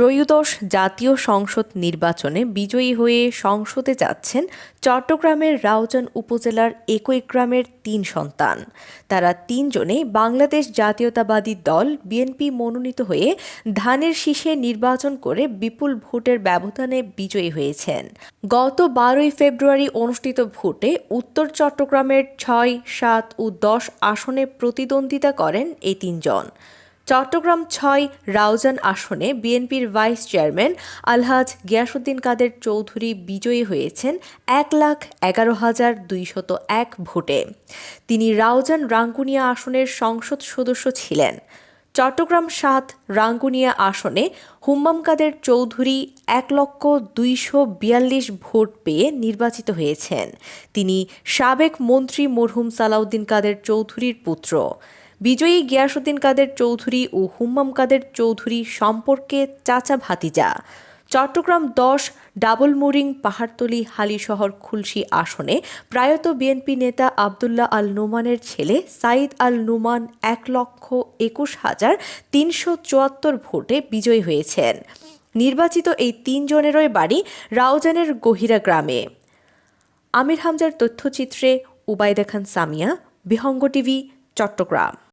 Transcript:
ত্রয়োদশ জাতীয় সংসদ নির্বাচনে বিজয়ী হয়ে সংসদে যাচ্ছেন চট্টগ্রামের রাউজান উপজেলার একই গ্রামের তিন সন্তান। তারা তিনজনে বাংলাদেশ জাতীয়তাবাদী দল বিএনপি মনোনীত হয়ে ধানের শীষে নির্বাচন করে বিপুল ভোটের ব্যবধানে বিজয়ী হয়েছেন। গত বারোই ফেব্রুয়ারি অনুষ্ঠিত ভোটে উত্তর চট্টগ্রামের ছয়, সাত ও দশ আসনে প্রতিদ্বন্দ্বিতা করেন এই তিনজন। চট্টগ্রাম ছয় রাউজান আসনে বিএনপির ভাইস চেয়ারম্যান আলহাজ গিয়াসুদ্দিন কাদের চৌধুরী বিজয়ী হয়েছেন এক লাখ এগারো হাজার দুইশত এক ভোটে। তিনি রাউজান রাঙ্গুনিয়া আসনের সংসদ সদস্য ছিলেন। চট্টগ্রাম সাত রাঙ্গুনিয়া আসনে হুম্মাম কাদের চৌধুরী এক লক্ষ দুইশো বিয়াল্লিশ ভোট পেয়ে নির্বাচিত হয়েছেন। তিনি সাবেক মন্ত্রী মরহুম সালাউদ্দিন কাদের চৌধুরীর পুত্র। বিজয়ী গিয়াসুদ্দিন কাদের চৌধুরী ও হুম্মাম কাদের চৌধুরী সম্পর্কে চাচা ভাতিজা। চট্টগ্রাম দশ ডাবল ডাবলমুরিং পাহাড়তলি হালিশহর খুলশি আসনে প্রায়ত বিএনপি নেতা আবদুল্লাহ আল নোমানের ছেলে সাইদ আল নোমান এক লক্ষ একুশ হাজার তিনশো চুয়াত্তর ভোটে বিজয়ী হয়েছেন। নির্বাচিত এই তিনজনেরই বাড়ি রাউজানের গহিরা গ্রামে। আমির হামজার তথ্যচিত্রে উবায়দা খান সামিয়া, বিহঙ্গ টিভি, চট্টগ্রাম।